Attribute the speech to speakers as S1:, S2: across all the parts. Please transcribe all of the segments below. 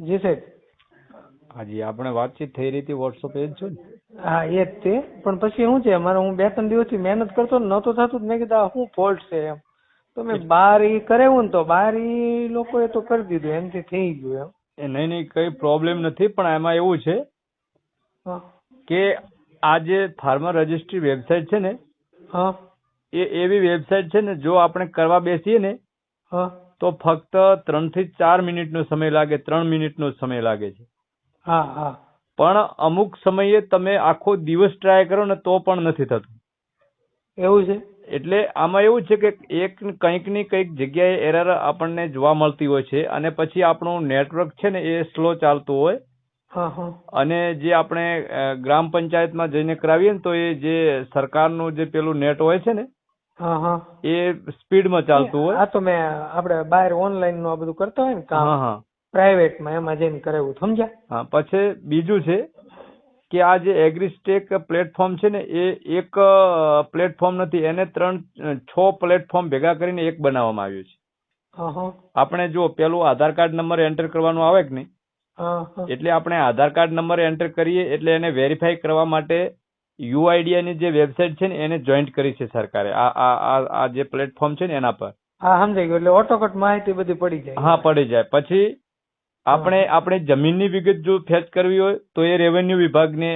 S1: જી સાહેબ.
S2: હાજી આપણે વાતચીત થઈ રહી હતી વોટ્સઅપ એ જ છે ને?
S1: હા એ જ તે. પણ પછી શું છે અમારે હું બે ત્રણ દિવસથી મહેનત કરતો ને નહોતું થતું મેં કીધું આ શું ફોલ્ટ છે એમ? તો મેં બાર ઈ કરાવ્યું ને તો બાર ઈ લોકોએ તો કરી દીધું એમથી થઈ ગયું એમ.
S2: એ નહીં નહીં કઈ પ્રોબ્લેમ નથી પણ એમાં એવું છે કે આ જે ફાર્મર રજિસ્ટ્રી વેબસાઇટ છે ને
S1: હા.
S2: એ એવી વેબસાઇટ છે ને જો આપણે કરવા બેસીએ ને
S1: હા.
S2: તો ફક્ત ત્રણથી ચાર મિનિટનો સમય લાગે ત્રણ મિનિટનો સમય લાગે છે.
S1: હા હા.
S2: પણ અમુક સમયે તમે આખો દિવસ ટ્રાય કરો ને તો પણ નથી થતું.
S1: એવું છે?
S2: એટલે આમાં એવું છે કે એક કંઈકની કંઈક જગ્યાએ એરર આપણને જોવા મળતી હોય છે અને પછી આપણું નેટવર્ક છે ને એ સ્લો ચાલતું હોય. અને જે આપણે ગ્રામ પંચાયતમાં જઈને કરાવીએ ને તો એ જે સરકારનું જે પેલું નેટ હોય છે ને એ સ્પીડમાં ચાલતું હોય.
S1: આ તો મેં આપણે બહાર ઓનલાઈનનું આ બધું કરતા હોય ને કામ પ્રાઇવેટમાં એમાં જઈને કરાવ્યું સમજ્યા?
S2: હા પછી બીજું છે કે આ જે એગ્રીસ્ટેક પ્લેટફોર્મ છે ને એ એક પ્લેટફોર્મ નથી એને ત્રણ છ પ્લેટફોર્મ ભેગા કરીને એક બનાવવામાં આવ્યું છે. આપણે જો પેલું આધાર કાર્ડ નંબર એન્ટર કરવાનું આવે કે નહીં? એટલે આપણે આધાર કાર્ડ નંબર એન્ટર કરીએ એટલે એને વેરીફાઈ કરવા માટે યુઆઈડીઆઈ ની જે વેબસાઇટ છે ને એને જોઈન્ટ કરી છે સરકારે. આ આ આ જે પ્લેટફોર્મ છે ને એના પર.
S1: હા સમજાઈ ગયું. એટલે ઓટોકટ માહિતી બધી પડી જાય.
S2: હા પડી જાય. પછી આપણે આપણે જમીનની વિગત જો ફેચ કરવી હોય તો એ રેવન્યુ વિભાગને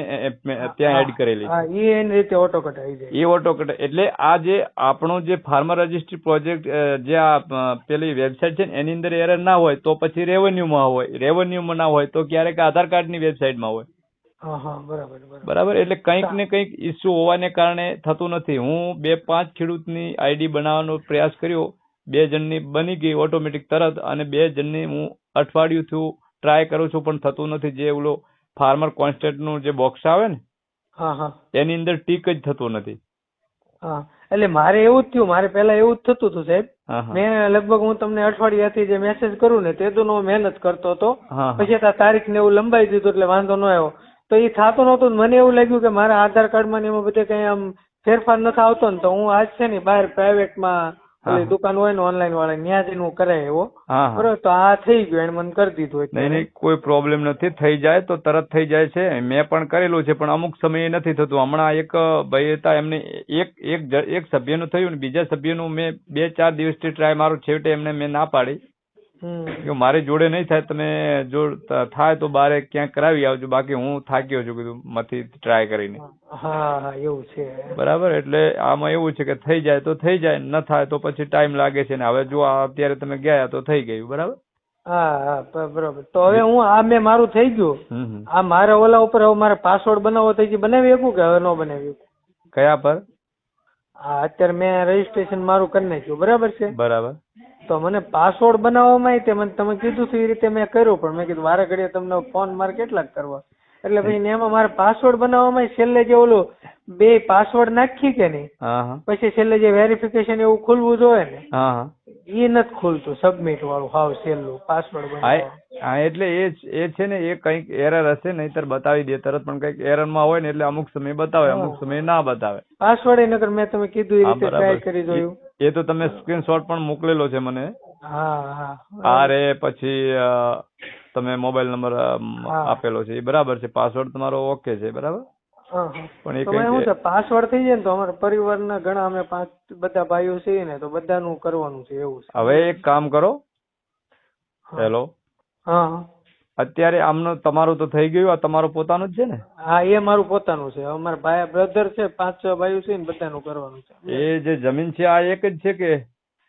S2: ત્યાં એડ કરેલી છે.
S1: એ એની રીતે ઓટોકટ આવી જાય.
S2: એ ઓટોકટ. એટલે આ જે આપણો જે ફાર્મર રજિસ્ટ્રી પ્રોજેક્ટ જે આ પેલી વેબસાઇટ છે ને એની અંદર એરર ના હોય તો પછી રેવન્યુમાં હોય. રેવન્યુમાં ના હોય તો ક્યારેક આધાર કાર્ડની વેબસાઇટમાં હોય.
S1: બરાબર
S2: એટલે કંઈક ને કંઈક ઇસ્યુ હોવાને કારણે થતું નથી. હું બે પાંચ ખેડૂતની આઈડી બનાવવાનો પ્રયાસ કર્યો. બે જણની બની ગઈ ઓટોમેટિક તરત અને બે જણની હું અઠવાડિયું થયું ટ્રાય કરું છું પણ થતું નથી. જે ઓલો ફાર્મર કોન્સ્ટેન્ટનું જે બોક્સ આવે ને એની અંદર ટીક જ થતું નથી.
S1: હા. એટલે મારે એવું જ થયું. મારે પહેલા એવું જ થતું હતું સાહેબ. મેં લગભગ હું તમને અઠવાડિયાથી જે મેસેજ કરું ને તે તો મહેનત કરતો હતો. પછી તારીખ ને એવું લંબાઈ દીધું એટલે વાંધો ન આવ્યો. તો એ થતું નહોતું મને એવું લાગ્યું કે મારા આધાર કાર્ડમાં ને એમાં બધે કઈ આમ ફેરફાર નથી આવતો ને તો હું આજ છે ને બહાર પ્રાઇવેટમાં ઓલી દુકાન હોય ને ઓનલાઈન વાળા ત્યાં જઈને હું કરાય એવો. બરોબર તો આ થઈ ગયું એને મને કરી દીધું
S2: નહીં નહીં કોઈ પ્રોબ્લેમ નથી. થઈ જાય તો તરત થઈ જાય છે. મેં પણ કરેલું છે પણ અમુક સમયે નથી થતું. હમણાં એક ભાઈ હતા એમને એક એક એક સભ્યનું થયું ને બીજા સભ્યનું મેં બે ચાર દિવસથી ટ્રાય મારું છેવટે એમને મેં ના પાડી. કે મારી જોડે નહીં થાય તમે જો થાય તો બારે ક્યાંક કરાવી આવજો. બાકી હું થાક્યો છું કીધું મથી ટ્રાય કરીને.
S1: હા એવું છે.
S2: બરાબર? એટલે આમાં એવું છે કે થઈ જાય તો થઈ જાય ન થાય તો પછી ટાઈમ લાગે છે ને. હવે જો આ અત્યારે તમે ગયા તો થઈ ગયું બરાબર?
S1: હા હા બરોબર. તો હવે હું આ મેં મારું થઈ ગયું. આ મારા ઓલા ઉપર હવે મારે પાસવર્ડ બનાવવો થઈ ગયો. બનાવી શકું કે હવે ન બનાવી
S2: કયા પર?
S1: હા અત્યારે મેં રજીસ્ટ્રેશન મારું કરી નાખ્યું. બરાબર છે?
S2: બરાબર.
S1: તો મને પાસવર્ડ બનાવવામાં તે મને તમે કીધું હતું એ રીતે મેં કર્યું પણ મેં કીધું વારે ઘડીએ તમને ફોન મારે કેટલાક કરવા. એટલે પછી એમાં મારે પાસવર્ડ બનાવવામાં છેલ્લે જે ઓલું બે પાસવર્ડ નાખી કે નહીં પછી છેલ્લે જે વેરિફિકેશન એવું ખુલવું જોઈએ ને એ નથી ખુલતું સબમિટ વાળું હાવ છેલ્લું પાસવર્ડ
S2: હા એટલે એ એ છે ને એ કંઈક એરર હશે નહીતર બતાવી દે તરત પણ કંઈક એરરમાં હોય ને એટલે અમુક સમય બતાવે અમુક સમય ના બતાવે.
S1: પાસવર્ડ નકર મેં તમે કીધું એ રીતે ટ્રાય કરી જોયું.
S2: એ તો તમે સ્ક્રીનશોટ પણ મોકલેલો છે મને.
S1: હા હા.
S2: આ રે પછી તમે મોબાઈલ નંબર આપેલો છે. એ બરાબર છે. પાસવર્ડ તમારો ઓકે છે બરાબર. પણ એ
S1: શું છે પાસવર્ડ થઈ જાય ને તો અમારા પરિવારના ઘણા અમે પાંચ બધા ભાઈઓ છીએ ને તો બધાનું કરવાનું છે એવું છે.
S2: હવે એક કામ કરો. હેલો
S1: હા.
S2: અત્યારે આમનો તમારું તો થઈ ગયું આ તમારું પોતાનું જ છે ને?
S1: હા એ મારું પોતાનું છે. અમારા ભાઈ બ્રધર છે પાંચ છ ભાઈઓ છે ને બધાનું કરવાનું છે.
S2: એ જે જમીન છે આ એક જ છે કે?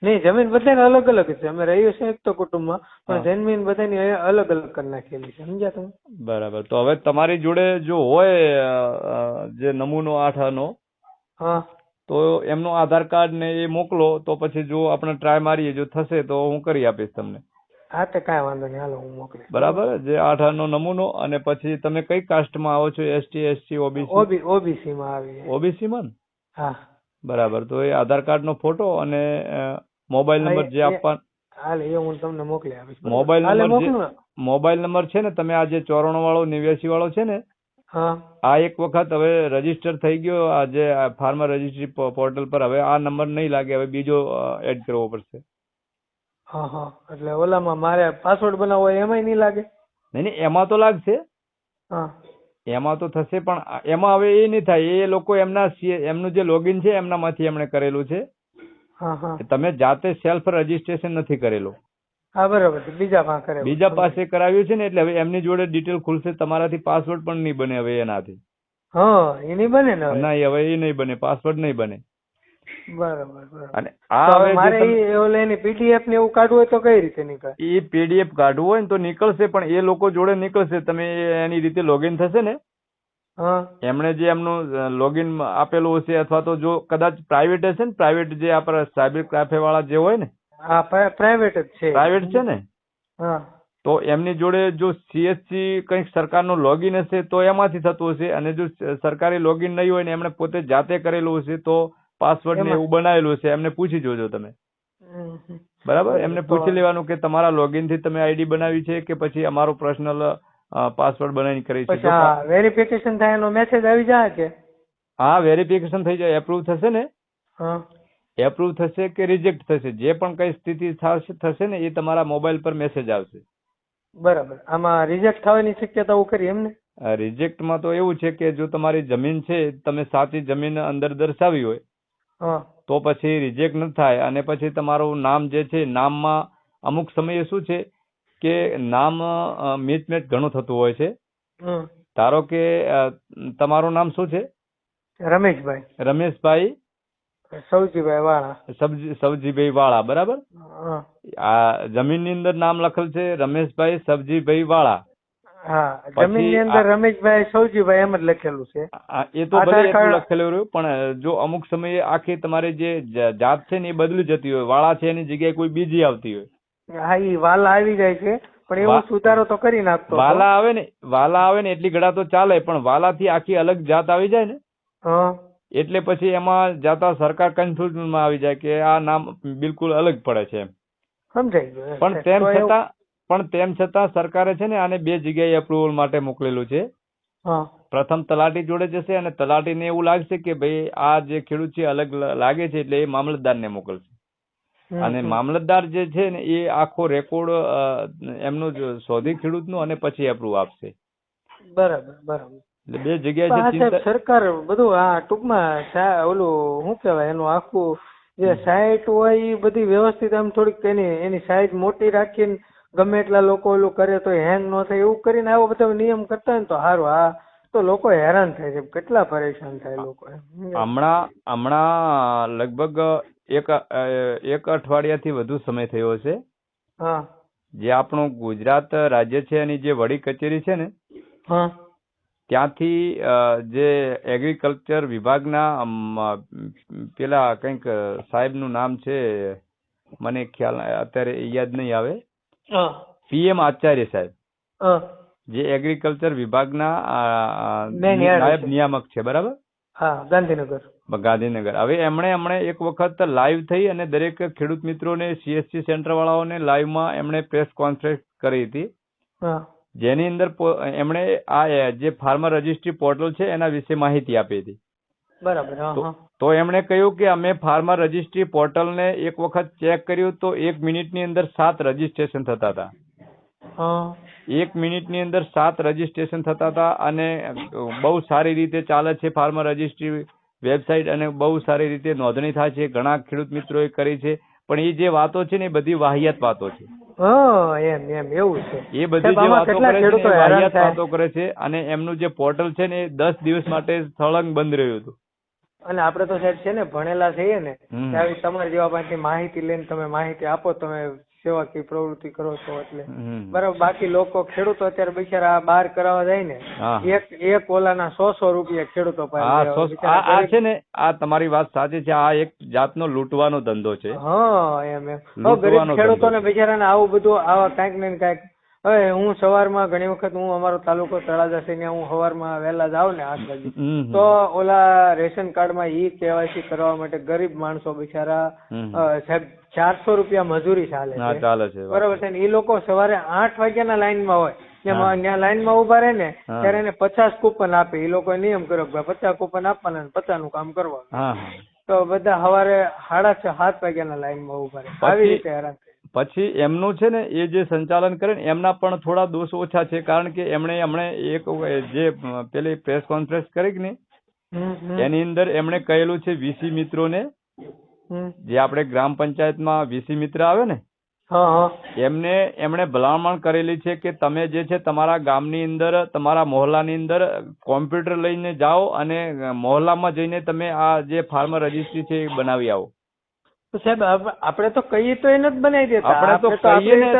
S1: નહીં જમીન બધાને અલગ અલગ છે. અમે રહીએ છીએ એક તો કુટુંબમાં પણ જમીન બધાની અલગ અલગ કરી નાખેલી છે. સમજ્યા તમે?
S2: બરાબર. તો હવે તમારી જોડે જો હોય જે નમૂનો આઠ નો
S1: હા.
S2: તો એમનો આધાર કાર્ડ ને એ મોકલો તો પછી જો આપણે ટ્રાય મારીએ જો થશે તો હું કરી આપીશ તમને.
S1: હા તે કાંઈ વાંધો નહીં. હાલો હું મોકલીશ.
S2: બરાબર? જે આઠ આઠ નો નમૂનો અને પછી તમે કઈ કાસ્ટમાં આવો છો? એસટી એસસી ઓબીસી
S1: ઓબીસી માં આવી
S2: ઓબીસી માં
S1: હા.
S2: બરાબર. તો એ આધાર કાર્ડ નો ફોટો અને મોબાઈલ નંબર જે આપવા
S1: હાલે એ હું તમને મોકલી આપીશ.
S2: મોબાઈલ નંબર મોબાઈલ નંબર છે ને તમે આ જે ચોરાણું વાળો નેવ્યાસી વાળો છે ને આ એક વખત હવે રજિસ્ટર થઈ ગયો. આ જે ફાર્મર રજીસ્ટ્રી પોર્ટલ પર હવે આ નંબર નહીં લાગે. હવે બીજો એડ કરવો પડશે.
S1: હા હા. એટલે ઓલામાં મારે પાસવર્ડ બનાવવો હોય એમાંય નહીં લાગે?
S2: નહીં નહીં એમાં તો લાગશે.
S1: હા.
S2: એમાં તો થશે પણ એમાં હવે એ નહીં થાય. એ લોકો એમના એમનું જે લોગિન છે એમનામાંથી એમણે કરેલું છે. તમે જાતે સેલ્ફ રજીસ્ટ્રેશન નથી કરેલું.
S1: હા બરાબર બીજા પાસે
S2: બીજા પાસે કરાવ્યું છે ને એટલે હવે એમની જોડે ડિટેલ ખુલશે. તમારાથી પાસવર્ડ પણ નહીં બને હવે એનાથી.
S1: હા એની બને ને
S2: ના હવે એ નહીં બને. પાસવર્ડ નહીં બને.
S1: બરાબર બરાબર.
S2: અને આ
S1: મારે ઓલે એની પીડીએફ ને એવું કાઢવું હોય તો કઈ રીતે નીકળે?
S2: એ પીડીએફ કાઢવું હોય ને તો નીકળશે પણ એ લોકો જોડે નીકળશે. તમે એની રીતે લોગિન થશે ને? એમણે જે એમનું લોગિન આપેલું હશે અથવા તો જો કદાચ પ્રાઇવેટ હશે ને પ્રાઇવેટ જે આપણા સાયબર કાફે વાળા જે હોય ને
S1: હા પ્રાઇવેટ જ છે.
S2: પ્રાઇવેટ છે ને?
S1: હા.
S2: તો એમની જોડે જો સીએસસી કંઈક સરકારનું લોગિન હશે તો એમાંથી થતું હશે. અને જો સરકારી લોગિન નહીં હોય ને એમણે પોતે જાતે કરેલું હશે તો પાસવર્ડ ને એવું બનાવેલું છે એમને પૂછી જોજો તમે. બરાબર. એમને પૂછી લેવાનું કે તમારા લોગિનથી તમે આઈડી બનાવી છે કે પછી અમારો પર્સનલ પાસવર્ડ બનાવીને કરી છે
S1: વેરિફિકેશન થાય એનો મેસેજ આવી જાય છે
S2: હા વેરિફિકેશન થઈ જાય. એપ્રુવ થશે ને? એપ્રુવ થશે કે રિજેક્ટ થશે? જે પણ કઈ સ્થિતિ થશે ને એ તમારા મોબાઈલ પર મેસેજ આવશે.
S1: બરાબર. આમાં રિજેક્ટ થવાની શક્યતા હું કરી એમ ને
S2: રિજેક્ટમાં તો એવું છે કે જો તમારી જમીન છે તમે સાચી જમીન અંદર દર્શાવી હોય તો પછી રિજેક્ટ ન થાય અને પછી તમારું નામ જે છે નામમાં અમુક સમયે શું છે કે નામ મિસમેચ ઘણું થતું હોય છે. ધારો કે તમારું નામ શું છે?
S1: રમેશભાઈ.
S2: રમેશભાઈ.
S1: સૌજીભાઈ વાળા.
S2: સબજી વાળા બરાબર?
S1: આ
S2: આ જમીનની અંદર નામ લખેલ છે રમેશભાઈ સબજીભાઈ વાળા.
S1: હા જમીનની અંદર રમેશભાઈ સૌજીભાઈ એમ જ લખેલું છે.
S2: એ તો ભલે એટલું લખેલું રહ્યું પણ જો અમુક સમયે આખી તમારી જે જાત છે ને એ બદલી જતી હોય વાળા છે એની જગ્યાએ કોઈ બીજી આવતી હોય.
S1: હા એ વાલા આવી જાય છે પણ એવો સુધારો તો કરી નાખતો
S2: વાલા આવે ને વાલા આવે ને એટલી ગળા તો ચાલે પણ વાલા થી આખી અલગ જાત આવી જાય ને. એટલે પછી એમાં જાતા સરકાર કન્ફ્યુઝનમાં આવી જાય કે આ નામ બિલકુલ અલગ પડે છે એમ.
S1: સમજાઈ ગયું
S2: પણ તેમ છતાં પણ તેમ છતાં સરકારે છે ને આને બે જગ્યાએ અપ્રુવલ માટે મોકલેલું છે. પ્રથમ તલાટી જોડે જશે અને તલાટીને એવું લાગશે કે ભાઈ આ જે ખેડૂત છે અલગ લાગે છે એટલે એ મામલતદારને મોકલશે. અને મામલતદાર જે છે ને એ આખો રેકોર્ડ એમનો શોધી ખેડૂતનું અને પછી અપ્રુવ આપશે.
S1: બરાબર બરાબર.
S2: એટલે બે જગ્યાએ
S1: સરકાર બધું આ ટૂંકમાં ઓલું શું કહેવાય એનું આખું જે સાઇટ હોય એ બધી વ્યવસ્થિત આમ થોડીક એની એની સાઈઝ મોટી રાખીને ગમે એટલા લોકો ઓલું કરે તો હેંગ ન થાય. એવું કરીને આવો બધો નિયમ કરતા હોય ને તો સારું આ તો લોકો હેરાન થાય છે. કેટલા પરેશાન થાય લોકો
S2: હમણાં હમણાં લગભગ એક એક અઠવાડિયાથી વધુ સમય થયો છે
S1: હા.
S2: જે આપણું ગુજરાત રાજ્ય છે એની જે વડી કચેરી છે ને
S1: હા.
S2: ત્યાંથી જે એગ્રીકલ્ચર વિભાગના પેલા કંઈક સાહેબનું નામ છે મને ખ્યાલ અત્યારે યાદ નહીં આવે. પીએમ આચાર્ય સાહેબ. જે એગ્રીકલ્ચર વિભાગના નાયબ નિયામક છે બરાબર?
S1: હા ગાંધીનગર.
S2: ગાંધીનગર. હવે એમણે એમણે એક વખત લાઈવ થઈ અને દરેક ખેડૂત મિત્રોને સીએસસી સેન્ટર વાળાઓને લાઈવમાં એમણે પ્રેસ કોન્ફરન્સ કરી હતી. જેની અંદર એમણે આ જે ફાર્મર રજિસ્ટ્રી પોર્ટલ છે એના વિશે માહિતી આપી હતી.
S1: બરાબર
S2: તો- એમણે કહ્યું કે અમે ફાર્મા રજિસ્ટ્રી પોર્ટલને એક વખત ચેક કર્યું તો એક મિનિટની અંદર સાત રજીસ્ટ્રેશન થતા હતા. એક મિનિટની અંદર સાત રજીસ્ટ્રેશન થતા હતા અને બહુ સારી રીતે ચાલે છે ફાર્મા રજિસ્ટ્રી વેબસાઇટ અને બહુ સારી રીતે નોંધણી થાય છે ઘણા ખેડૂત મિત્રોએ કરી છે પણ એ જે વાતો છે ને એ બધી વાહિયાત વાતો છે.
S1: એમ એમ એવું છે.
S2: એ બધી જે વાતો કરે છે વાહિયાત વાતો કરે છે અને એમનું જે પોર્ટલ છે ને એ દસ દિવસ માટે સળંગ બંધ રહ્યું હતું.
S1: અને આપણે તો સાહેબ છે ને ભણેલા થઈએ ને ત્યારે તમારી જેવા પાસેથી માહિતી લઈને તમે માહિતી આપો તમે સેવાકીય પ્રવૃત્તિ કરો છો એટલે. બરાબર બાકી લોકો ખેડૂતો અત્યારે બિચારા આ બહાર કરાવવા જાય ને એક એક ઓલાના સો સો રૂપિયા ખેડૂતો પાસે
S2: આ છે ને આ તમારી વાત સાચી છે આ એક જાતનો લૂંટવાનો ધંધો છે.
S1: હા એમ એમ. ગરીબ ખેડૂતોને. બિચારાને આવું બધું આવા કાંઈક ને કાંઈક હવે હું સવારમાં ઘણી વખત હું અમારો તાલુકો તળાજા છે ત્યાં હું સવારમાં વહેલા જાઉં ને આઠ વાગે. તો ઓલા રેશન કાર્ડમાં ઈ કેવાયસી કરવા માટે ગરીબ માણસો બિચારા સાહેબ ચારસો રૂપિયા મજૂરી ચાલે છે. બરોબર છે. ને એ લોકો સવારે આઠ વાગ્યાના લાઈનમાં હોય. લાઈનમાં ઊભા રહે ને ત્યારે એને પચાસ કૂપન આપે. એ લોકો નિયમ કર્યો કે પચાસ કૂપન આપવાના પચાસનું કામ કરવાનું. તો બધા સવારે સાડા છ સાત વાગ્યાના લાઈનમાં ઊભા રહે. આવી રીતે હેરાન થાય.
S2: પછી એમનું છે ને એ જે સંચાલન કરે ને એમના પણ થોડા દોષ ઓછા છે. કારણ કે એમણે હમણે એક જે પેલી પ્રેસ કોન્ફરન્સ કરી ને એની અંદર એમણે કહેલું છે વીસી મિત્રોને. જે આપણે ગ્રામ પંચાયતમાં વીસી મિત્ર આવે ને એમને એમણે ભલામણ કરેલી છે કે તમે જે છે તમારા ગામની અંદર તમારા મોહલ્લાની અંદર કોમ્પ્યુટર લઈને જાઓ અને મોહલ્લામાં જઈને તમે આ જે ફાર્મર રજિસ્ટ્રી છે એ બનાવી આવો.
S1: સાહેબ આપ- આપણે તો કહીએ તો એ નથી બનાવી દેતા.
S2: આપણે તો કહીએ ને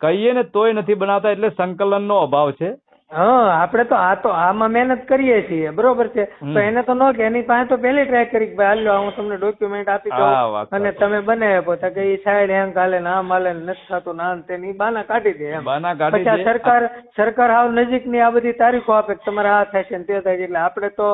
S2: કહીએ ને તોય નથી બનાવતા એટલે સંકલનનો અભાવ છે.
S1: હા આપણે તો આ તો આમાં મહેનત કરીએ છીએ બરોબર છે. તો એને તો ન કે એની પાસે તો પહેલી ટ્રાય કરી કે ભાઈ હાલો હું તમને ડોક્યુમેન્ટ આપી દઉં અને તમે બનાવી આપો. તો કે એ સાઈડ હેંગ હાલે ને આમ હાલે નથી થતું ના આમ તે ને ઈ બાના કાઢી દે એમ. પછી આ સરકાર સરકાર હાવ નજીકની આ બધી તારીખો આપે કે તમારે આ થાય છે ને તે થાય છે. એટલે આપણે તો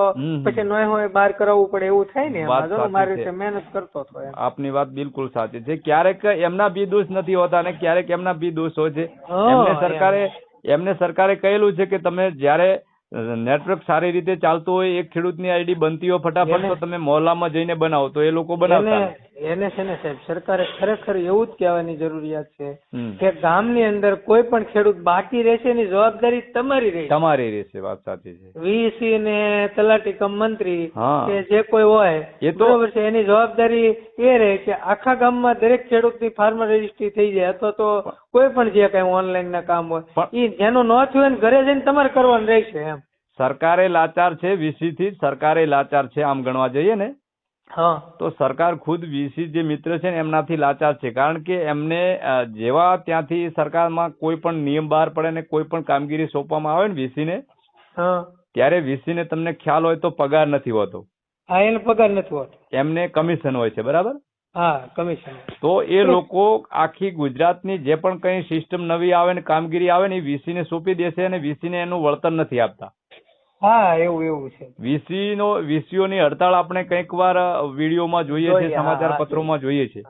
S1: પછી નોય હોય બહાર કરાવવું પડે એવું થાય ને એમાં. જો મારી રીતે મહેનત કરતો હતો
S2: આપની વાત બિલકુલ સાચી છે. ક્યારેક એમના બી દોષ નથી હોતા અને ક્યારેક એમના બી દોષ હોય છે. એમને સરકારે એમને સરકારે કહેલું છે કે તમે જ્યારે નેટવર્ક સારી રીતે ચાલતું હોય એક ખેડૂતની આઈડી બનતી હોય ફટાફટ તો તમે મોહલ્લામાં જઈને બનાવો તો એ લોકો બનાવતા
S1: એને છે ને સાહેબ સરકારે ખરેખર એવું જ કહેવાની જરૂરિયાત છે કે ગામની અંદર કોઈ પણ ખેડૂત બાકી રહેશે એની જવાબદારી તમારી રહેશે.
S2: તમારી રહેશે વાત સાચી છે.
S1: વીસી ને તલાટી કમ મંત્રી કે જે કોઈ હોય
S2: એ તો-
S1: બરોબર છે એની જવાબદારી એ રહે કે આખા ગામમાં દરેક ખેડૂતની ફાર્મર રજિસ્ટ્રી થઈ જાય અથવા તો કોઈ પણ જે કઈ ઓનલાઈન ના કામ હોય એ જેનું ન થયું હોય ઘરે જઈને તમારે કરવાનું રહેશે એમ.
S2: સરકારે લાચાર છે વીસી થી સરકારે લાચાર છે આમ ગણવા જઈએ ને.
S1: હા.
S2: તો સરકાર ખુદ વીસી જે મિત્ર છે ને એમનાથી લાચાર છે. કારણ કે એમને જેવા ત્યાંથી સરકારમાં કોઈ પણ નિયમ બહાર પડે ને કોઈ પણ કામગીરી સોંપવામાં આવે ને વીસી ને ત્યારે વીસી ને તમને ખ્યાલ હોય તો પગાર નથી હોતો.
S1: હા એને પગાર નથી હોતો.
S2: એમને કમિશન હોય છે બરાબર?
S1: હા કમિશન
S2: તો એ લોકો આખી ગુજરાતની જે પણ કઈ સિસ્ટમ નવી આવે ને કામગીરી આવે ને એ વીસી ને સોંપી દેશે અને વીસીને એનું વળતર નથી આપતા.
S1: હા એવું એવું છે.
S2: વીસી નો વીસીઓની હડતાળ આપણે કંઈક વાર વિડીયોમાં જોઈએ છે સમાચાર પત્રોમાં જોઈએ. છે.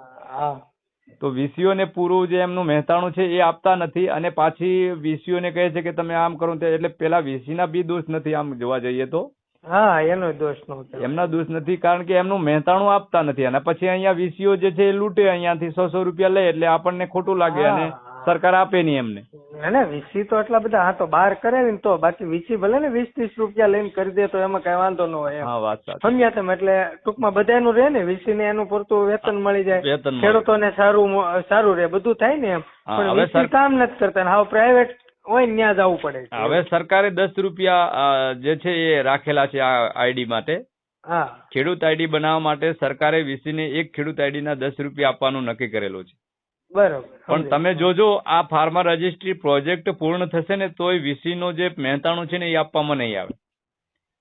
S2: તો વીસીઓ ને પૂરું જે એમનું મહેતાણું છે એ આપતા નથી અને પાછી વીસીઓને કહે છે કે તમે આમ કરો એટલે પેલા વીસીના બી દોષ નથી આમ જોવા જઈએ તો.
S1: હા એનો દોષ નો
S2: એમના દોષ નથી કારણ કે એમનું મહેતાણું આપતા નથી. અને પછી અહીંયા વીસીઓ જે છે એ લૂંટે અહીંયાથી સો સો રૂપિયા લે એટલે આપણને ખોટું લાગે અને. સરકાર આપે નહીં એમને.
S1: ના ના વીસી તો એટલા બધા હા તો બહાર કરે ને તો બાકી વીસી ભલે ને વીસ ત્રીસ રૂપિયા લઈને કરી દે તો એમાં કઈ વાંધો ન હોય
S2: હા વાત
S1: સમજ્યા તમે? એટલે ટૂંકમાં બધાનું રહે ને વીસી ને એનું પૂરતું વેતન મળી જાય. ખેડૂતોને સારું સારું રહે બધું થાય ને એમ. પણ વીસી કામ નથી કરતા ને હાવ પ્રાઇવેટ હોય ત્યાં જવું પડે
S2: હવે સરકારે દસ રૂપિયા જે છે એ રાખેલા છે આ આઈડી માટે.
S1: હા.
S2: ખેડૂત આઈડી બનાવવા માટે સરકારે વીસીને એક ખેડૂત આઈડી ના દસ રૂપિયા આપવાનું નક્કી કરેલું છે.
S1: બરોબર
S2: પણ તમે જોજો આ ફાર્મા રજિસ્ટ્રી પ્રોજેક્ટ પૂર્ણ થશે ને તોય વીસી નો જે મહેતાણું છે ને એ આપવામાં નહીં આવે.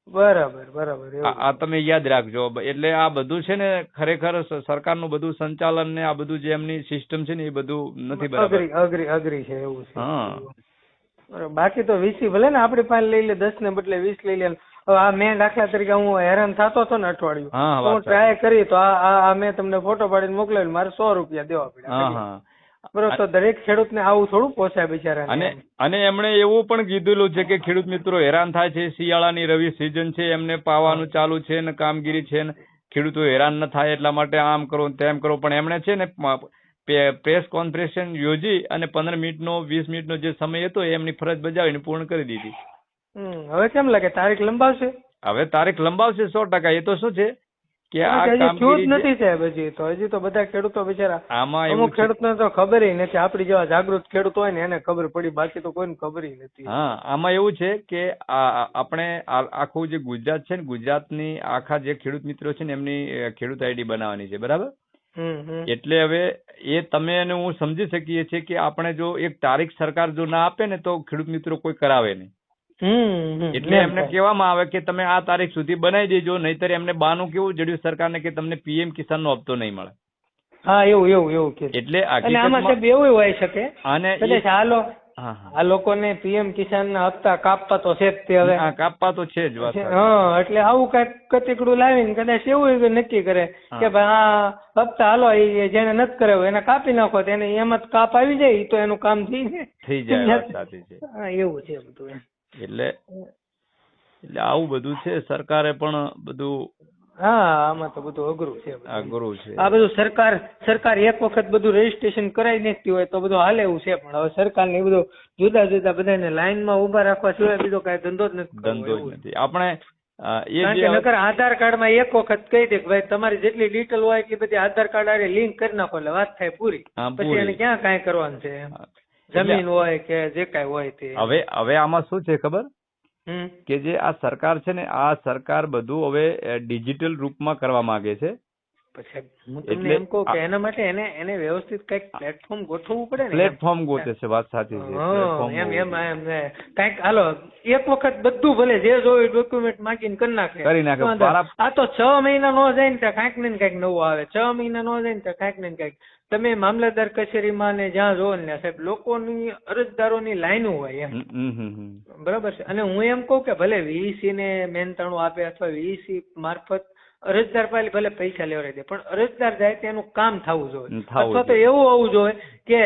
S1: બરાબર બરાબર
S2: આ તમે યાદ રાખજો એટલે આ બધું છે ને ખરેખર સરકારનું બધું સંચાલન ને આ બધું જે એમની સિસ્ટમ છે ને એ બધું નથી બરાબર.
S1: અઘરી અઘરી અઘરી છે એવું છે.
S2: હા.
S1: બાકી તો વીસી ભલે ને આપણી પાસે લઈ લે દસ ને બદલે વીસ લઈ લે આ મેં દાખલા તરીકે હું હેરાન થતો હતો ને અઠવાડિયું.
S2: હા,
S1: ટ્રાય કરી તો આ મેં તમને ફોટો પાડીને મોકલેલો મારે સો રૂપિયા દેવા પડ્યા. બરોબર તો દરેક ખેડૂતને આવું થોડું પોસાય બિચારા
S2: અને અને એમણે એવું પણ કીધેલું છે કે ખેડૂત મિત્રો હેરાન થાય છે શિયાળાની રવિ સિઝન છે એમને પાવાનું ચાલુ છે ને કામગીરી છે ને ખેડૂતો હેરાન ન થાય એટલા માટે આમ કરો તેમ કરો. પણ એમણે છે ને પ્રેસ કોન્ફરન્સ યોજી અને પંદર મિનિટનો વીસ મિનિટનો જે સમય હતો એ એમની ફરજ બજાવીને પૂર્ણ કરી દીધી.
S1: હવે કેમ લાગે? તારીખ લંબાવશે?
S2: હવે તારીખ લંબાવશે સો ટકા. એ તો શું છે કે આ કામગીરી
S1: નથી સાહેબ હજી તો. હજી તો બધા ખેડૂતો બિચારા
S2: આમાં
S1: અમુક ખેડૂતને તો ખબર નથી. આપડી જેવા જાગૃત ખેડૂત હોય ને એને ખબર પડી. બાકી તો કોઈને ખબર નથી.
S2: હા આમાં એવું છે કે આપણે આખું જે ગુજરાત છે ને ગુજરાતની આખા જે ખેડૂત મિત્રો છે ને એમની ખેડૂત આઈડી બનાવવાની છે. બરાબર? એટલે હવે એ તમે અને હું સમજી શકીએ છીએ કે આપણે જો એક તારીખ સરકાર જો ના આપે ને તો ખેડૂત મિત્રો કોઈ કરાવે નહીં. એટલે એમને. કહેવામાં આવે કે તમે આ તારીખ સુધી બનાવી દેજો નહીતર એમને બાનું કેવું? જડ્યું સરકારને કે તમને પીએમ કિસાનનો હપ્તો નહીં મળે.
S1: હા એવું એવું એવું કે
S2: એટલે
S1: આમાં સાહેબ એવું હોય શકે.
S2: અને
S1: કદાચ આ લોકોને પીએમ કિસાન ના હપ્તા કાપવા તો છે જ તે હવે.
S2: હા, કાપવા તો છે જ વાત
S1: હા એટલે આવું કંઈક કતીકડું લાવીને કદાચ એવું નક્કી કરે કે ભાઈ આ હપ્તા હાલો એ જેને નથી કર્યો એને કાપી નાખો તેને એમ જ કાપ આવી જાય તો એનું કામ થઈ ને
S2: થઈ જાય
S1: એવું છે બધું.
S2: એટલે એટલે આવું બધું છે સરકારે પણ બધું
S1: હા આમાં તો બધું અઘરું છે
S2: અઘરું છે.
S1: આ બધું સરકાર સરકાર એક વખત બધું રજીસ્ટ્રેશન કરાવી નાખતી હોય તો બધું હાલે એવું છે પણ હવે સરકારને એ બધું જુદા જુદા બધાને લાઈનમાં ઊભા રાખવા સિવાય બીજો કાંઈ ધંધો જ નથી
S2: ધંધો જ નથી. આપણે
S1: નકર આધાર કાર્ડમાં એક વખત કહી દે કે ભાઈ તમારી જેટલી ડિટેલ હોય એટલી બધી આધાર કાર્ડ આરે લિંક કરી નાખો એટલે વાત થાય પૂરી. પછી એને ક્યાં કાંઈ કરવાનું છે જમીન હોય કે જે કઈ હોય તે.
S2: હવે હવે આમાં શું છે ખબર? કે જે આ સરકાર છે ને આ સરકાર બધું હવે ડિજિટલ રૂપમાં કરવા માંગે છે.
S1: પછી હું તમને એમ કહું કે એના માટે એને એને વ્યવસ્થિત કંઈક પ્લેટફોર્મ ગોઠવવું પડે ને?
S2: પ્લેટફોર્મ ગોતે છે વાત સાચી છે
S1: હા, એમ એમ એમ એ. કાંઈક હાલો એક વખત બધું ભલે જે જોયું ડોક્યુમેન્ટ માંગીને કરી નાખે.
S2: કરી નાખે.
S1: આ તો છ મહિના નો જાય ને કાંઈક ને કાંઈક નવું આવે. છ મહિના નો જાય ને કાંઈક ને કાંઈક. તમે મામલતદાર કચેરીમાં ને જ્યાં જોવો ને સાહેબ લોકોની અરજદારોની લાઈનો હોય એમ. બરાબર છે. અને હું એમ કહું કે ભલે વીસી ને મહેનતાણું આપે અથવા વીસી મારફત અરજદાર પાસે ભલે પૈસા લેવડાવી દે પણ અરજદાર જાય તેનું કામ થવું જોઈએ. અથવા તો એવું હોવું જોઈએ કે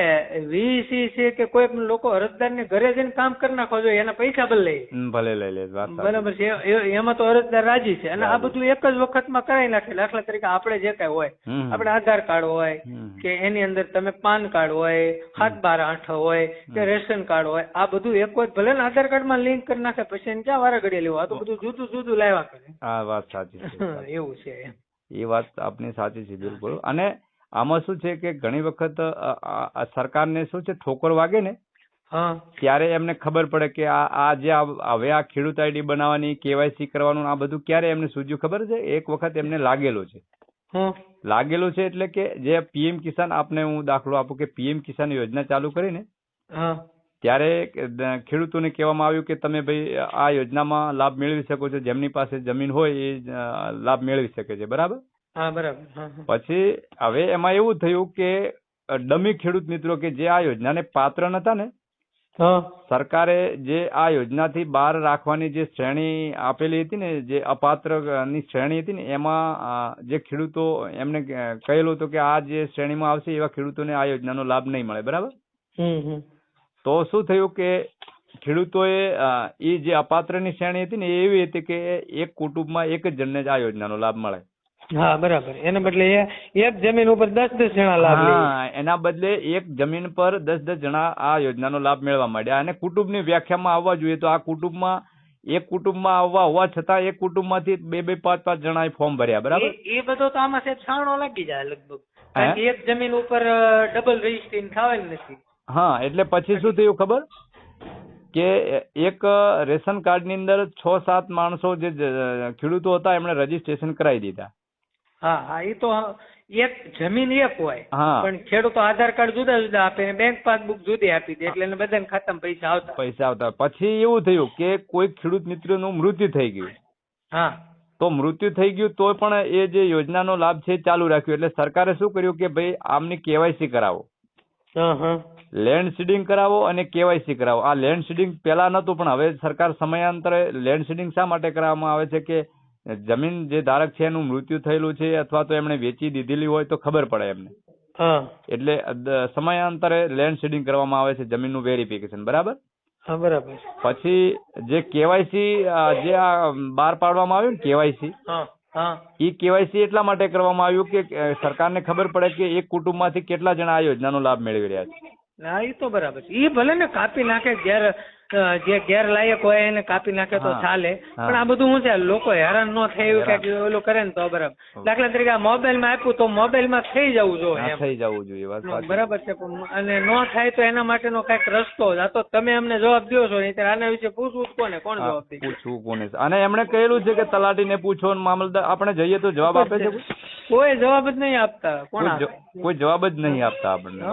S1: વીસી કે કોઈ પણ લોકો અરજદારને ઘરે જઈને કામ કરી નાખવા જોઈએ એના પૈસા ભલે
S2: ભલે લઈ લે
S1: બરાબર છે એમાં તો અરજદાર રાજી છે. અને આ બધું એક જ વખતમાં કરાવી નાખે. દાખલા તરીકે આપણે જે કાંઈ હોય આપણે આધાર કાર્ડ હોય કે એની અંદર તમે પાન કાર્ડ હોય હાથ બાર આઠ હોય કે રેશન કાર્ડ હોય આ બધું એક વખત ભલે ને આધાર કાર્ડમાં લિંક કરી નાખે પછી એને ક્યાં વારા ઘડી લેવું? આ તો બધું જુદું જુદું લાવ્યા કરે.
S2: આ વાત સાચી છે
S1: એવું છે
S2: એ વાત આપની સાચી છે બિલકુલ. અને આમાં શું છે કે ઘણી વખત સરકારને શું છે ઠોકર વાગે ને? ત્યારે એમને ખબર પડે કે આ આ જે આ- હવે આ ખેડૂત આઈડી બનાવવાની કેવાયસી કરવાનું આ બધું ક્યારે એમને સૂજ્યું? ખબર છે? એક વખત એમને લાગેલું છે. લાગેલું છે એટલે કે જે પીએમ કિસાન આપને હું દાખલો આપું કે પીએમ કિસાન યોજના ચાલુ કરીને ત્યારે ખેડૂતોને કહેવામાં આવ્યું કે તમે ભાઈ આ યોજનામાં લાભ મેળવી શકો છો. જેમની પાસે જમીન હોય એ લાભ મેળવી શકે છે. બરાબર?
S1: હા બરાબર.
S2: પછી હવે એમાં એવું થયું કે ડમી ખેડૂત મિત્રો કે જે આ યોજનાને પાત્ર નતા ને સરકારે જે આ યોજનાથી બહાર રાખવાની જે શ્રેણી આપેલી હતી ને જે અપાત્રની શ્રેણી હતી ને એમાં જે ખેડૂતો એમને કહેલું હતું કે આ જે શ્રેણીમાં આવશે એવા ખેડૂતોને આ યોજનાનો લાભ નહીં મળે બરાબર? તો શું થયું કે ખેડૂતોએ એ જે અપાત્રની શ્રેણી હતી ને એ એવી હતી કે એક કુટુંબમાં એક જ જણને જ આ યોજનાનો લાભ મળે.
S1: હા બરાબર. એના બદલે એક જમીન ઉપર દસ દસ જણા લાભ
S2: હા એના બદલે એક જમીન પર દસ દસ જણા આ યોજનાનો લાભ મેળવવા માંડ્યા અને કુટુંબની વ્યાખ્યામાં આવવા જોઈએ તો આ કુટુંબમાં એક કુટુંબમાં આવવા હોવા છતાં એક કુટુંબમાંથી બે બે પાંચ પાંચ જણાએ ફોર્મ ભર્યા બરાબર?
S1: એ બધો તો આમાં સાહેબ છાણો લાગી જાય લગભગ.
S2: હે?
S1: કારણ કે એક જમીન ઉપર ડબલ રજીસ્ટ્રેશન થવાની નથી.
S2: હા એટલે પછી શું થયું ખબર? કે એક રેશન કાર્ડની અંદર છ સાત માણસો જે ખેડૂતો હતા એમણે રજીસ્ટ્રેશન કરાવી દીધા.
S1: હા હા એ તો એક જમીન એક હોય. પણ ખેડૂતો આધાર કાર્ડ જુદા જુદા આપે ને બેંક પાસબુક જુદી આપી દે એટલે એને બધાને ખાતામાં પૈસા આવતા.
S2: પૈસા આવતા. પછી એવું થયું કે કોઈ ખેડૂત મિત્રનું મૃત્યુ થઈ ગયું.
S1: હા.
S2: તો મૃત્યુ થઈ ગયું તો પણ એ જે યોજનાનો લાભ છે ચાલુ રાખ્યો. એટલે સરકારે શું કર્યું કે ભાઈ આમની કેવાયસી કરાવો. લેન્ડ સીડિંગ કરાવો અને કેવાયસી કરાવો. આ લેન્ડ સીડિંગ પહેલા નતું પણ હવે સરકાર સમયાંતરે લેન્ડ સીડિંગ શા માટે કરાવવામાં આવે છે કે જમીન જે ધારક છે એનું મૃત્યુ થયેલું છે અથવા તો એમણે વેચી દીધેલી હોય તો ખબર પડે એમને. એટલે સમયાંતરે લેન્ડ સીડિંગ કરવામાં આવે છે જમીનનું વેરિફિકેશન બરાબર?
S1: હા બરાબર.
S2: પછી જે કેવાયસી જે આ બહાર પાડવામાં આવ્યું ને કેવાયસી ઈ કેવાયસી એટલા માટે કરવામાં આવ્યું કે સરકારને ખબર પડે કે એક કુટુંબમાંથી કેટલા જણા આ યોજનાનો લાભ મેળવી રહ્યા છે.
S1: ના એ તો બરાબર છે. એ ભલે ને કાપી નાખે અ, જે ગેરલાયક હોય એને કાપી નાખે તો ચાલે. પણ આ બધું શું છે લોકો હેરાન ન થાય એવું
S2: હેરાન.
S1: ઓલું કરે ને તો બરાબર. દાખલા તરીકે આ મોબાઈલમાં આપ્યું તો મોબાઈલમાં થઈ જવું જોઈએ
S2: થઈ જવું જોઈએ વાત
S1: બરાબર છે અને ન થાય તો એના માટેનો કંઈક રસ્તો. આ તો તમે અમને જવાબ દો છો નહીં આના વિશે પૂછવું કોને કોણ જવાબ દે
S2: પૂછવું કોને? અને એમણે કહેલું છે કે તલાટીને પૂછો મામલદાર આપણે જઈએ તો જવાબ આપે છે? કોઈ?
S1: જવાબ જ નહીં આપતા. કોણ
S2: કોઈ જવાબ જ નહીં આપતા આપણને.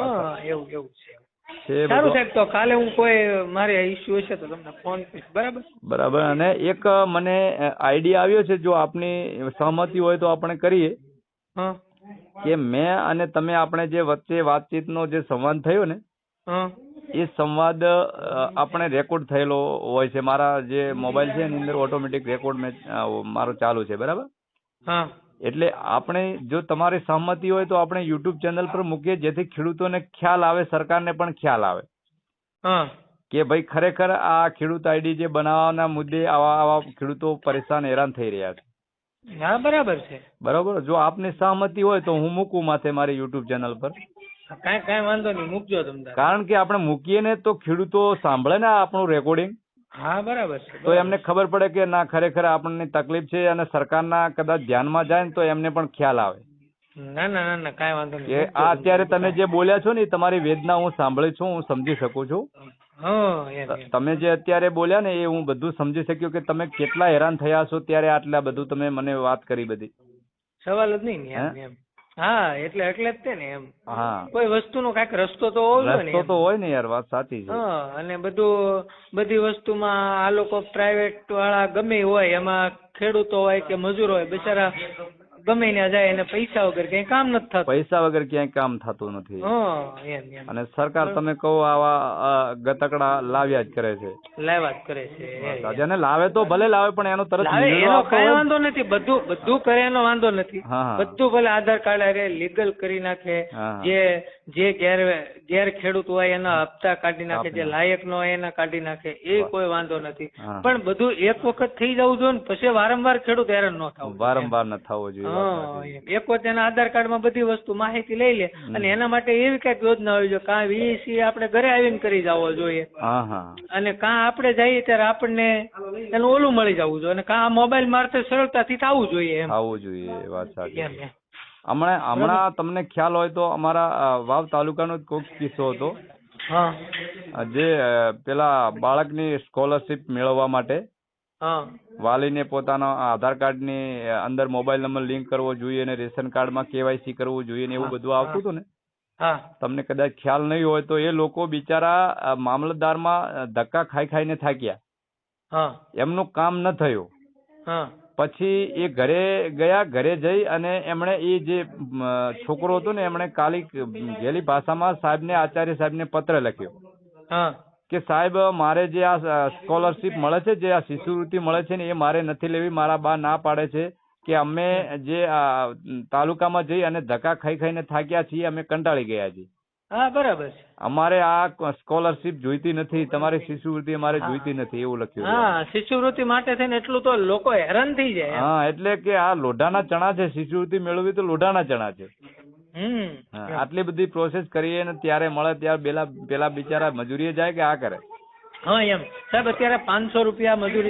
S1: એવું એવું છે. સારું સાહેબ તો કાલે હું કોઈ મારે ઇસ્યુ હશે તો તમને ફોન કરીશ. બરાબર?
S2: બરાબર અને એક મને આઈડિયા આવ્યો છે જો આપની સહમતિ હોય તો આપણે કરીએ. કે મેં અને તમે આપણે જે વચ્ચે વાતચીતનો જે સંવાદ થયો ને એ સંવાદ આપણે રેકોર્ડ થયેલો હોય છે. મારા જે મોબાઈલ છે એની અંદર ઓટોમેટિક રેકોર્ડ મેં મારો ચાલુ છે. બરાબર?
S1: હા.
S2: એટલે આપણે જો તમારી સહમતી હોય તો આપણે યુટ્યુબ ચેનલ પર મૂકીએ જેથી ખેડૂતોને ખ્યાલ આવે સરકારને પણ ખ્યાલ આવે. કે ભાઈ ખરેખર આ ખેડૂત આઈડી જે બનાવવાના મુદ્દે આવા આવા ખેડૂતો પરેશાન હેરાન થઈ રહ્યા છે.
S1: હા બરાબર છે.
S2: બરાબર? જો આપની સહમતી હોય તો હું મૂકું માથે મારી યુટ્યુબ ચેનલ પર.
S1: કાંઈ કાંઈ વાંધો નહીં મૂકજો તમને
S2: કારણ કે આપણે મૂકીએ ને તો ખેડૂતો સાંભળે ને આપણું રેકોર્ડિંગ
S1: હા બરાબર છે
S2: તો એમને ખબર પડે કે ના ખરેખર આપણને તકલીફ છે અને સરકારના કદાચ ધ્યાનમાં જાય ને તો એમને પણ ખ્યાલ આવે.
S1: ના ના ના ના કાંઈ વાંધો નહીં.
S2: આ અત્યારે તમે જે બોલ્યા છો ને તમારી વેદના હું સાંભળી છું હું સમજી શકું છું. તમે જે અત્યારે બોલ્યા ને એ હું બધું સમજી શક્યો કે તમે કેટલા હેરાન થયા છો ત્યારે આટલા બધું તમે મને વાત કરી બધી.
S1: સવાલ જ નહીં
S2: હે?
S1: એટલે એટલે જ તે ને એમ.
S2: હા.
S1: કોઈ વસ્તુનો કાંઈક રસ્તો તો હોવો જોઈએ ને
S2: રસ્તો તો હોય ને યાર વાત સાચી છે.
S1: હા અને બધું બધી વસ્તુમાં આ લોકો પ્રાઇવેટ વાળા ગમે હોય એમાં ખેડૂતો હોય કે મજૂર હોય બિચારા ગમે ત્યાં જાય અને પૈસા વગર કઈ કામ નથી થતું.
S2: પૈસા વગર ક્યાંય કામ થતું નથી. અને સરકાર તમે કહો આવા ગતકડા લાવ્યા જ કરે છે.
S1: લાવ્યા જ કરે છે એ.
S2: લાવે તો ભલે લાવે પણ એનો તરત
S1: એનો કઈ વાંધો નથી. બધું બધું કરે એનો વાંધો નથી. બધું ભલે આધાર કાર્ડ અરે લીગલ કરી નાખે. જે જે ગેર ગેર ખેડૂત હોય એના હપ્તા કાઢી નાખે જે લાયક નો હોય એના કાઢી નાખે એ કોઈ વાંધો નથી. પણ બધું એક વખત થઈ જવું જોઈએ ને પછી વારંવાર ખેડૂત હેરાન ન થવું
S2: વારંવાર ન થવો જોઈએ.
S1: એક એના આધાર કાર્ડમાં બધી વસ્તુ માહિતી લઈ લે અને એના માટે એવી કંઈક યોજના હોવી જોઈએ કાં વીસી આપણે ઘરે આવીને કરી જવો જોઈએ. અને કાં આપણે જઈએ ત્યારે આપણને એનું ઓલું મળી જવું જોઈએ અને કાં મોબાઈલ મારતે સરળતાથી થવું જોઈએ એમ.
S2: આવવું જોઈએ વાત સાચી. હમણાં હમણાં તમને ખ્યાલ હોય તો અમારા વાવ તાલુકાનો જ કોઈક કિસ્સો હતો.
S1: હા.
S2: જે પેલા બાળકની સ્કોલરશીપ મેળવવા માટે વાલીને પોતાના આધાર કાર્ડની અંદર મોબાઈલ નંબર લિંક કરવો જોઈએ અને રેશન કાર્ડમાં કેવાયસી કરવું જોઈએ ને એવું બધું આવતું હતું ને? તમને કદાચ ખ્યાલ નહીં હોય તો એ લોકો બિચારા મામલતદારમાં ધક્કા ખાઈ ખાઈને થાક્યા. એમનું કામ ન થયું. પછી એ ઘરે ગયા ઘરે જઈ અને એમણે એ જે છોકરો હતો ને એમણે કાલી ગેલી ભાષામાં સાહેબને આચાર્ય સાહેબને પત્ર લખ્યો. કે સાહેબ મારે જે આ સ્કોલરશીપ મળે છે જે આ શિષ્યવૃત્તિ મળે છે ને એ મારે નથી લેવી મારા બા ના પાડે છે કે અમે જે તાલુકામાં જઈ અને ધક્કા ખાઈ ખાઈને થાક્યા છીએ અમે કંટાળી ગયા છીએ.
S1: હા બરાબર છે.
S2: અમારે આ સ્કોલરશીપ જોઈતી નથી તમારી શિષ્યવૃત્તિ અમારે જોઈતી નથી એવું લખ્યું.
S1: હા શિષ્યવૃત્તિ માટે થઈને એટલું તો લોકો હેરાન થઈ જાય
S2: હા એટલે કે આ લોઢાના ચણા છે શિષ્યવૃત્તિ મેળવવી તો લોઢાના ચણા છે. આટલી બધી પ્રોસેસ કરીએ ને ત્યારે મળે ત્યારે પેલા પેલા બિચારા મજૂરીએ જાય કે આ કરે?
S1: હા એમ. સાહેબ અત્યારે પાંચસો રૂપિયા મજૂરી